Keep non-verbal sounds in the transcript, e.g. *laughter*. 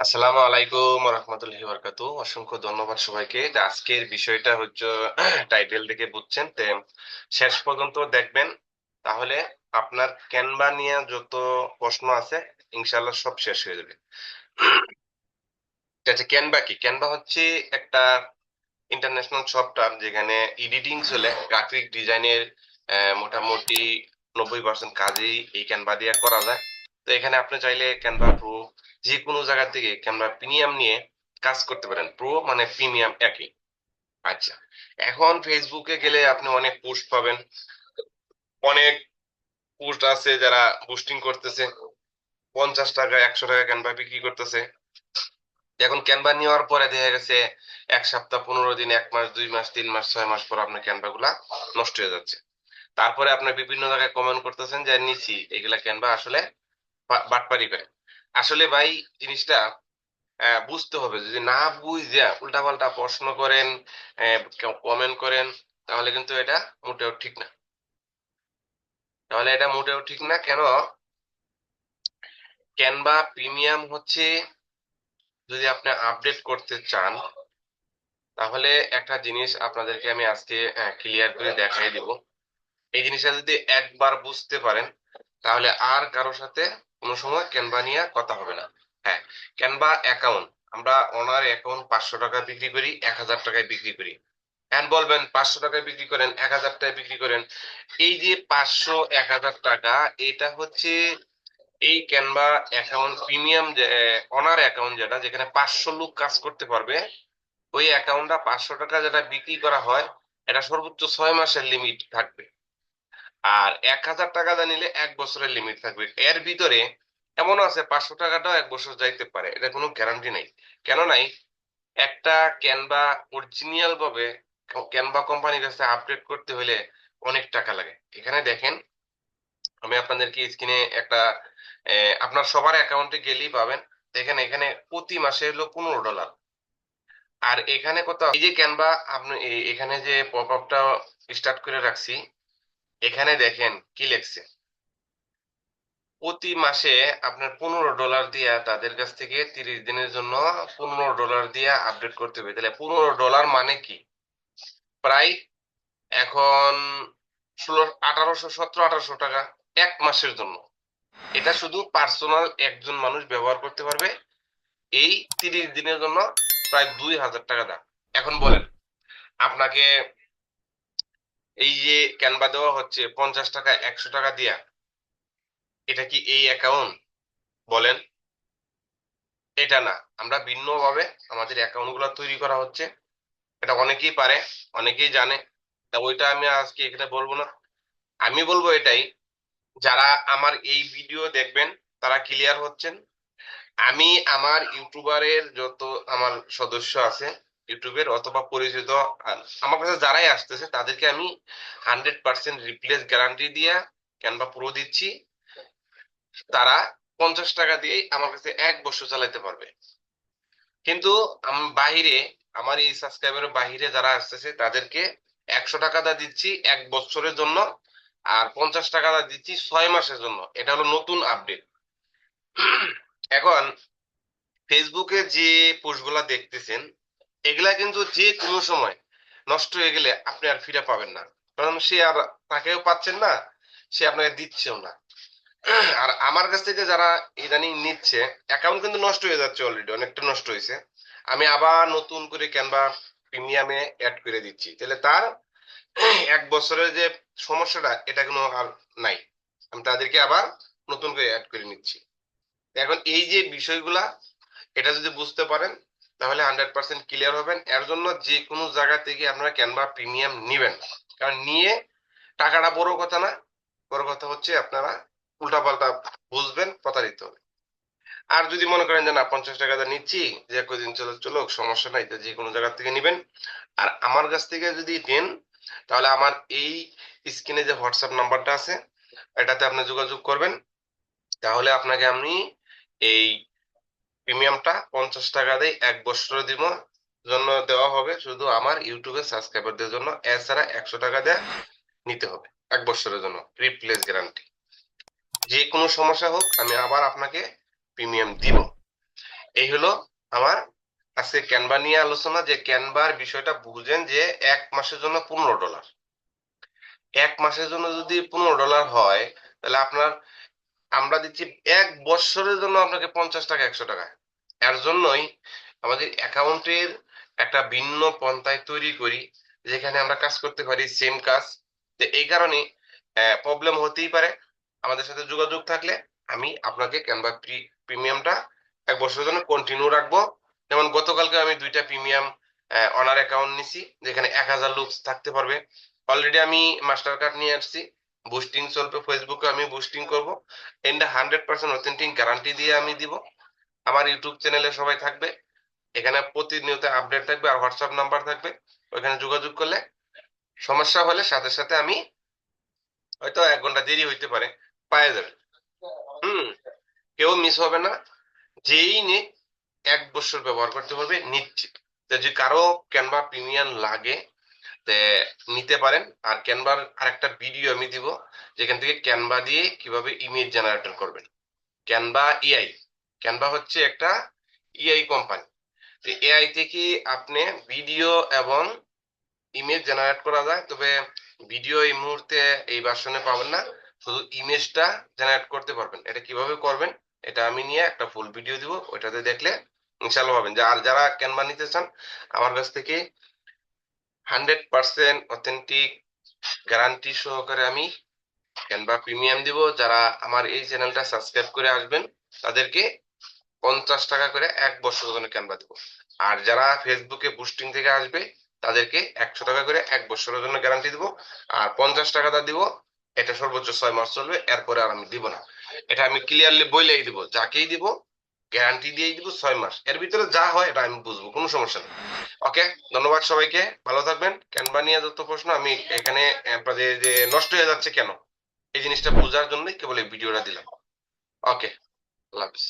আসসালামু আলাইকুম রহমতুল্লাহি বরকাতু অসংখ্য ধন্যবাদ সবাইকে। আজকের বিষয়টা হচ্ছে *clears throat* টাইটেল দেখে বুঝছেন? শেষ পর্যন্ত দেখবেন। তাহলে আপনার ক্যানভা নিয়ে যত প্রশ্ন আছে, ইনশাআল্লাহ সব শেষ হয়ে যাবে। আছে ক্যানভা কি? ক্যানভা হচ্ছে একটা ইন্টারন্যাশনাল সফটওয়্যার যেখানে এডিটিং চলে গ্রাফিক ডিজাইনের মোটামুটি নব্বই পার্সেন্ট কাজই এই ক্যানভা দিয়ে করা যায়। তো এখানে আপনি চাইলে ক্যানভা প্রো যে কোনো জায়গা থেকে ক্যানভা প্রিমিয়াম নিয়ে কাজ করতে পারেন। প্রো মানে প্রিমিয়াম একই। আচ্ছা এখন ফেসবুকে গেলে আপনি অনেক পোস্ট পাবেন। অনেক পোস্ট আছে যারা পোস্টিং করতেছে। পঞ্চাশ টাকা, একশো টাকা ক্যানভা বিক্রি করতেছে। এখন ক্যানভা নেওয়ার পরে দেখা গেছে এক সপ্তাহ, পনেরো দিন, এক মাস, দুই মাস, তিন মাস, ছয় মাস পর আপনার ক্যানভা গুলা নষ্ট হয়ে যাচ্ছে। তারপরে আপনার বিভিন্ন জায়গায় কমেন্ট করতেছেন যে নিচ্ছি এগুলা ক্যানভা আসলে বাটপারি করে। আসলে ভাই জিনিসটা বুঝতে হবে যদি না বুঝে উল্টা পাল্টা প্রশ্ন করেন কমেন্ট করেন, তাহলে কিন্তু এটা মোটেও ঠিক না। তাহলে এটা মোটেও ঠিক না। কেন? ক্যানভা প্রিমিয়াম হচ্ছে যদি আপনি আপডেট করতে চান, তাহলে একটা জিনিস আপনাদেরকে আমি আজকে ক্লিয়ার করে দেখাই দিব। এই জিনিসটা যদি একবার বুঝতে পারেন, তাহলে আর কারোর সাথে কোনো সময় ক্যানভা নিয়ে কথা হবে না। হ্যাঁ ক্যানভা অ্যাকাউন্ট আমরা ওনার অ্যাকাউন্ট পাঁচশো টাকা বিক্রি করি, এক হাজার টাকায় বিক্রি করি। বলবেন, পাঁচশো টাকায় বিক্রি করেন, এক হাজার টাকায় বিক্রি করেন। এই যে পাঁচশো, এক হাজার টাকা, এটা হচ্ছে এই Canva account premium owner account যেটা, যেখানে পাঁচশো লোক কাজ করতে পারবে, ওই অ্যাকাউন্টটা পাঁচশো টাকা যেটা বিক্রি করা হয়, এটা সর্বোচ্চ ছয় মাসের লিমিট থাকবে। আর এক হাজার টাকা দা নিলে এক বছরের লিমিট থাকবে। এর ভিতরে এমনও আছে, পাঁচশো টাকাটাও এক বছর যাইতে পারে, এটা কোনো গ্যারান্টি নেই। কেন নাই? একটা ক্যানভা অরিজিনাল ভাবে ক্যানভা কোম্পানির কাছে আপডেট করতে হলে অনেক টাকা লাগে। এখানে দেখেন, আমি আপনাদেরকে স্ক্রিনে একটা আপনার সবার অ্যাকাউন্টে গেলেই পাবেন। দেখেন এখানে প্রতি মাসে হলো পনেরো ডলার আর এখানে কত এই যে ক্যানভা আপনি এখানে যে পপ আপটা স্টার্ট করে রাখছি এখানে দেখেন কি লেখছে? প্রতি মাসে আপনার পনেরো ডলার দিয়া তাদের কাছ থেকে তিরিশ দিনের জন্য পনেরো ডলার দিয়া আপডেট করতে হবে। তাহলে পনেরো ডলার মানে কি? প্রায় এখন ষোলো, আঠারোশো, সতেরো, আঠারোশো টাকা এক মাসের জন্য। এটা শুধু পার্সোনাল একজন মানুষ ব্যবহার করতে পারবে। এই তিরিশ দিনের জন্য প্রায় দুই হাজার টাকা দাম। এখন বলেন, আপনাকে এই যে ক্যানভা দেওয়া হচ্ছে, পঞ্চাশ টাকা, একশো টাকা দিয়া, এটা কি এই অ্যাকাউন্ট বলেন। এটা না, আমরা ভিন্নভাবে আমাদের অ্যাকাউন্টগুলো তৈরি করা হচ্ছে। এটা অনেকেই পারে, অনেকেই জানে। তা ওইটা আমি আজকে এখানে বলব না। আমি বলব এটাই, যারা আমার এই ভিডিও দেখবেন, তারা ক্লিয়ার হচ্ছেন। আমি আমার ইউটিউবারের যত আমার সদস্য আছে ইউটিউবের অথবা পরিচিত আমার কাছে যারাই আসতেছে, তাদেরকে আমি হান্ড্রেড পার্সেন্ট রিপ্লেস গ্যারান্টি দিয়া ক্যানভা প্রো দিচ্ছি। তারা পঞ্চাশ টাকা দিয়েই আমার কাছে এক বছর চালাতে পারবে। কিন্তু আমি, বাহিরে, আমার এই সাবস্ক্রাইবারের বাহিরে যারা আসতেছে, তাদেরকে একশো টাকা দা দিচ্ছি এক বছরের জন্য আর পঞ্চাশ টাকা দা দিচ্ছি ছয় মাসের জন্য। এটা হলো নতুন আপডেট এখন ফেসবুকে যে পোস্টগুলা দেখতেছেন এগুলা কিন্তু যে কোনো সময় নষ্ট হয়ে গেলে আপনি আর ফিরে পাবেন না। কারণ সে আর তাকেও পাচ্ছেন না, সে আপনাকে দিচ্ছেও না। আর আমার কাছ থেকে যারা ইদানিং নিচ্ছে অ্যাকাউন্ট কিন্তু নষ্ট হয়ে যাচ্ছে অলরেডি অনেকটা নষ্ট হয়েছে। আমি আবার নতুন করে ক্যানভা প্রিমিয়ামে অ্যাড করে দিচ্ছি। তাহলে তার এক বছরের যে সমস্যাটা, এটা কোনো আর নাই। আমি তাদেরকে আবার নতুন করে অ্যাড করে নিচ্ছি। এখন এই যে বিষয়গুলা, এটা যদি বুঝতে পারেন তাহলে হান্ড্রেড পার্সেন্ট ক্লিয়ার হবেন। এর জন্য যে কোনো জায়গা থেকে আপনারা ক্যানভা প্রিমিয়াম নিবেন কারণ নিয়ে টাকাটা বড় কথা না, বড় কথা হচ্ছে আপনারা উল্টাপাল্টা বুঝবেন, প্রতারিত হবে আর যদি মনে করেন যে না, পঞ্চাশ টাকা নিচ্ছি, যে কদিন চলে চলো সমস্যা নাই যে কোনো জায়গা থেকে নেবেন। আর আমার কাছ থেকে যদি নেন তাহলে আমার এই স্ক্রিনে যে হোয়াটসঅ্যাপ নাম্বারটা আছে, এটাতে আপনি যোগাযোগ করবেন। তাহলে আপনাকে আমি এই প্রিমিয়ামটা পঞ্চাশ টাকা দিয়ে এক বছরের দিব জন্য দেওয়া হবে। শুধু আমার ইউটিউবের সাবস্ক্রাইবারদের জন্য, এছাড়া একশো টাকা দিয়ে নিতে হবে এক বছরের জন্য রিপ্লেস গ্যারান্টি যে কোনো সমস্যা হোক, আমি আবার আপনাকে প্রিমিয়াম দিব। এই হলো আমার আজকে ক্যানভা নিয়ে আলোচনা, যে ক্যানভার বিষয়টা বুঝেন যে এক মাসের জন্য পনেরো ডলার এক মাসের জন্য যদি পনেরো ডলার হয়, তাহলে আপনার আমরা দিচ্ছি এক বছরের জন্য আপনাকে পঞ্চাশ টাকা, একশো টাকা। এর জন্যই আমাদের অ্যাকাউন্টের একটা ভিন্ন পন্থায় তৈরি করি, যেখানে আমরা কাজ করতে পারি সেম কাজ। এই কারণে প্রবলেম হতেই পারে। আমাদের সাথে যোগাযোগ থাকলে আমি আপনাকে ক্যানভা প্রিমিয়ামটা এক বছরের জন্য কন্টিনিউ রাখব। যেমন গতকালকে আমি দুইটা প্রিমিয়াম অনার অ্যাকাউন্ট নিছি, যেখানে এক হাজার লুকস থাকতে পারবে। অলরেডি আমি মাস্টার কার্ড নিয়ে আসছি। বুস্টিং চলবে ফেসবুকে আমি বুস্টিং করব। এটা হান্ড্রেড পার্সেন্ট অথেন্টিক গ্যারান্টি দিয়ে আমি দিব। আমার ইউটিউব চ্যানেলে সবাই থাকবে। এখানে প্রতিনিয়ত আপডেট থাকবে আর হোয়াটসঅ্যাপ নাম্বার থাকবে। ওইখানে যোগাযোগ করলে সমস্যা হলে সাথে সাথে আমি হয়তো এক ঘণ্টা দেরি হইতে পারে, পায়ে যাবে। হুম, কেউ মিস হবে না। যেই নিক এক বছর ব্যবহার করতে পারবে নিশ্চিত। যদি কারও ক্যানভা প্রিমিয়াম লাগে নিতে পারেন। আর ক্যানভার আরেকটা ভিডিও আমি দিব, যেখান থেকে ক্যানভা দিয়ে কীভাবে ইমেজ জেনারেটর করবেন। ক্যানভা এআই ক্যানভা হচ্ছে একটা এআই কোম্পানি তো এআই থেকে আপনি ভিডিও এবং ইমেজ জেনারেট করা যায়। তবে ভিডিও এই মুহূর্তে এই ভার্সনে পাবেন না। শুধু ইমেজটা জেনারেট করতে পারবেন। এটা কীভাবে করবেন, এটা আমি নিয়ে একটা ফুল ভিডিও দিব। ওইটাতে দেখলে ইনশাল্লাহ পাবেন। আর যারা ক্যানভা নিতে চান, আমার কাছ থেকে হান্ড্রেড পার্সেন্ট অথেন্টিক গ্যারান্টি সহকারে আমি ক্যানভা প্রিমিয়াম দিব। যারা আমার এই চ্যানেলটা সাবস্ক্রাইব করে আসবেন, তাদেরকে পঞ্চাশ টাকা করে এক বছর জন্য ক্যানভা দেবো। আর যারা ফেসবুকে বুস্টিং থেকে আসবে, তাদেরকে একশো টাকা করে এক বছরের জন্য গ্যারান্টি দিব। আর পঞ্চাশ টাকাটা দিব, এটা সর্বোচ্চ ছয় মাস চলবে, এরপরে আর আমি দিব না। এটা আমি ক্লিয়ারলি বইলেই দিব, যাকেই দিব গ্যারান্টি দিয়ে দিব ছয় মাস। এর ভিতরে যা হয় এটা আমি বুঝব, কোনো সমস্যা নেই। ওকে ধন্যবাদ সবাইকে, ভালো থাকবেন। ক্যানভা নিয়ে যত প্রশ্ন, আমি এখানে যে নষ্ট হয়ে যাচ্ছে কেন? এই জিনিসটা বোঝার জন্যই কেবল এই ভিডিওটা দিলাম। ওকে আল্লাহ হাফিজ।